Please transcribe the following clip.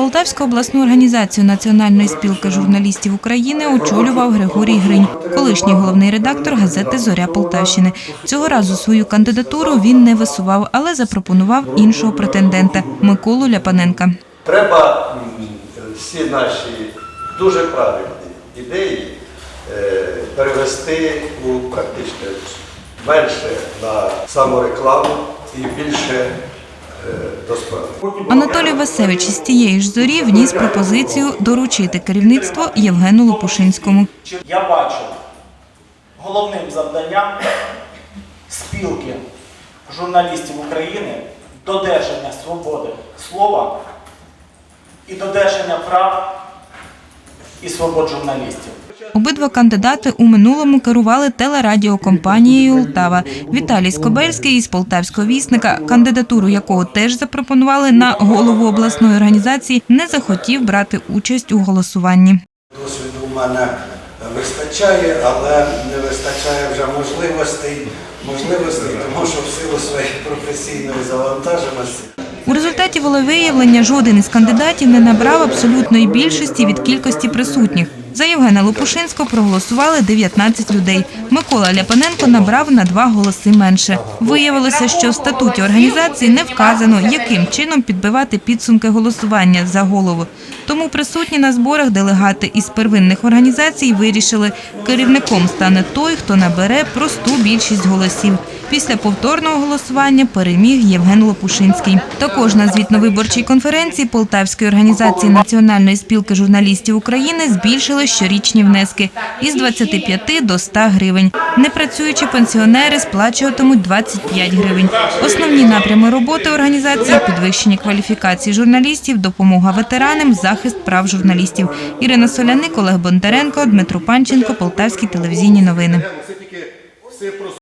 Полтавську обласну організацію Національної спілки журналістів України очолював Григорій Гринь, колишній головний редактор газети Зоря Полтавщини. Цього разу свою кандидатуру він не висував, але запропонував іншого претендента Миколу Ляпаненка. Треба всі наші дуже правильні ідеї е, перевести у практичне менше на саморекламу і більше до справи. Анатолій Васевич із тієї ж зорі вніс пропозицію доручити керівництво Євгену Лопушинському. Я бачу головним завданням спілки журналістів України додержання свободи слова і додержання прав і свобод журналістів. Обидва кандидати у минулому керували телерадіокомпанією «Ултава». Віталій Скобельський із полтавського вісника, кандидатуру якого теж запропонували на голову обласної організації, не захотів брати участь у голосуванні. Досвіду у мене вистачає, але не вистачає вже можливостей, можливостей, тому що в силу своєї професійної завантаженості У результаті волевиявлення жоден із кандидатів не набрав абсолютної більшості від кількості присутніх. За Євгена Лопушинського проголосували 19 людей. Микола Ляпаненко набрав на два голоси менше. Виявилося, що в статуті організації не вказано, яким чином підбивати підсумки голосування за голову. Тому присутні на зборах делегати із первинних організацій вирішили, керівником стане той, хто набере просту більшість голосів. Після повторного голосування переміг Євген Лопушинський. Також на звітно-виборчій конференції Полтавської організації Національної спілки журналістів України збільшили щорічні внески із 25 до 100 гривень. Непрацюючі пенсіонери сплачуватимуть 25 гривень. Основні напрями роботи організації – підвищення кваліфікації журналістів, допомога ветеранам, захист прав журналістів. Ірина Соляник, Олег Бондаренко, Дмитро Панченко, Полтавські телевізійні новини.